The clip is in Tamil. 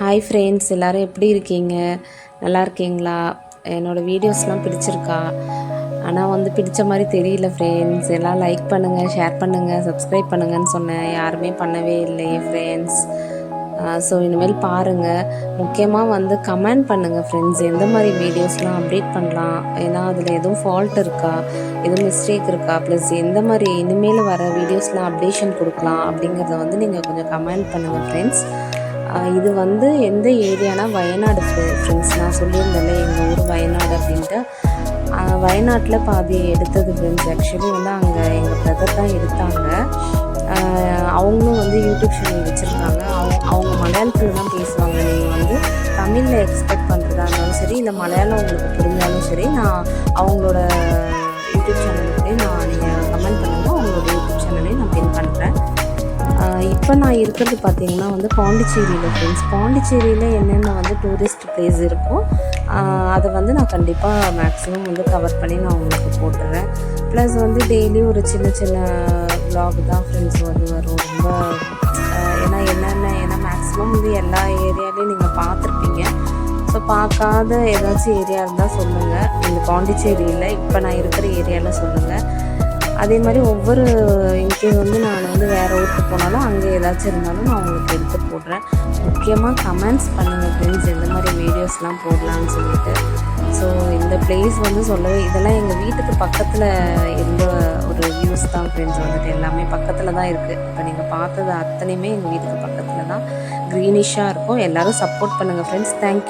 ஹாய் ஃப்ரெண்ட்ஸ் எல்லோரும் எப்படி இருக்கீங்க? நல்லா இருக்கீங்களா? என்னோடய வீடியோஸ்லாம் பிடிச்சிருக்கா? ஆனால் வந்து பிடிச்ச மாதிரி தெரியல ஃப்ரெண்ட்ஸ் எல்லாம் லைக் பண்ணுங்கள் ஷேர் பண்ணுங்கள் சப்ஸ்கிரைப் பண்ணுங்கன்னு சொன்னேன். யாருமே பண்ணவே இல்லையே ஃப்ரெண்ட்ஸ் ஸோ இனிமேல் பாருங்கள் முக்கியமாக வந்து கமெண்ட் பண்ணுங்கள் ஃப்ரெண்ட்ஸ் எந்த மாதிரி வீடியோஸ்லாம் அப்டேட் பண்ணலாம்? ஏன்னா அதில் எதுவும் ஃபால்ட் இருக்கா? எதுவும் மிஸ்டேக் இருக்கா? ப்ளஸ் எந்த மாதிரி இனிமேல் வர வீடியோஸ்லாம் அப்டேஷன் கொடுக்கலாம் அப்படிங்கிறத வந்து நீங்கள் கொஞ்சம் கமெண்ட் பண்ணுங்கள் ஃப்ரெண்ட்ஸ் இது வந்து எந்த ஏரியானா வயநாடு ஃப்ரெண்ட்ஸ் நான் சொல்லியிருந்தேன்ல எங்கள் ஊர் வயநாடு அப்படின்ட்டு. வயநாட்டில் பாதி எடுத்தது ஃப்ரெண்ட்ஸ் ஆக்சுவலி வந்து அங்கே எங்கள் பிரதர் தான் எடுத்தாங்க. அவங்களும் வந்து யூடியூப் சேனல் வச்சுருக்காங்க. அவங்க அவங்க மலையாளத்தில் தான் பேசுவாங்க. நீங்கள் வந்து தமிழில் எக்ஸ்பெக்ட் பண்ணுறதா இருந்தாலும் சரி இல்லை மலையாளம் உங்களுக்கு புரிஞ்சாலும் சரி நான் அவங்களோட யூடியூப் சேனலுக்கு நான் நீங்கள் இப்போ நான் இருக்கிறது பார்த்தீங்கன்னா வந்து பாண்டிச்சேரியில் ஃப்ரெண்ட்ஸ் பாண்டிச்சேரியில் என்னென்ன வந்து டூரிஸ்ட் பிளேஸ் இருக்கும் அதை வந்து நான் கண்டிப்பாக மேக்ஸிமம் வந்து கவர் பண்ணி நான் உங்களுக்கு போட்டுறேன். ப்ளஸ் வந்து டெய்லி ஒரு சின்ன சின்ன விலாக் தான் ஃப்ரெண்ட்ஸ் வந்து வரும். ரொம்ப ஏன்னா என்னென்ன ஏன்னா மேக்ஸிமம் வந்து எல்லா ஏரியாலையும் நீங்கள் பார்த்துருப்பீங்க. ஸோ பார்க்காத ஏதாச்சும் ஏரியா இருந்தால் சொல்லுங்கள் இந்த பாண்டிச்சேரியில் இப்போ நான் இருக்கிற ஏரியாவில் சொல்லுங்கள் அதே மாதிரி ஒவ்வொரு இன்கேஸ் வந்து நான் வந்து வேறு ஊருக்கு போனாலும் அங்கே ஏதாச்சும் இருந்தாலும் நான் உங்களுக்கு எடுத்து போடுறேன். முக்கியமாக கமெண்ட்ஸ் பண்ணுங்கள் ஃப்ரெண்ட்ஸ் எந்த மாதிரி வீடியோஸ்லாம் போடலான்னு சொல்லிட்டு. ஸோ இந்த பிளேஸ் வந்து சொல்லவே இதெல்லாம் எங்கள் வீட்டுக்கு பக்கத்தில் இருந்த ஒரு வியூஸ் தான் ஃப்ரெண்ட்ஸ் வந்துட்டு எல்லாமே பக்கத்தில் தான் இருக்குது இப்போ நீங்கள் பார்த்தது அத்தனையுமே எங்கள் வீட்டுக்கு பக்கத்தில் தான் க்ரீனிஷாக இருக்கும். எல்லோரும் சப்போர்ட் பண்ணுங்கள் ஃப்ரெண்ட்ஸ் தேங்க்யூ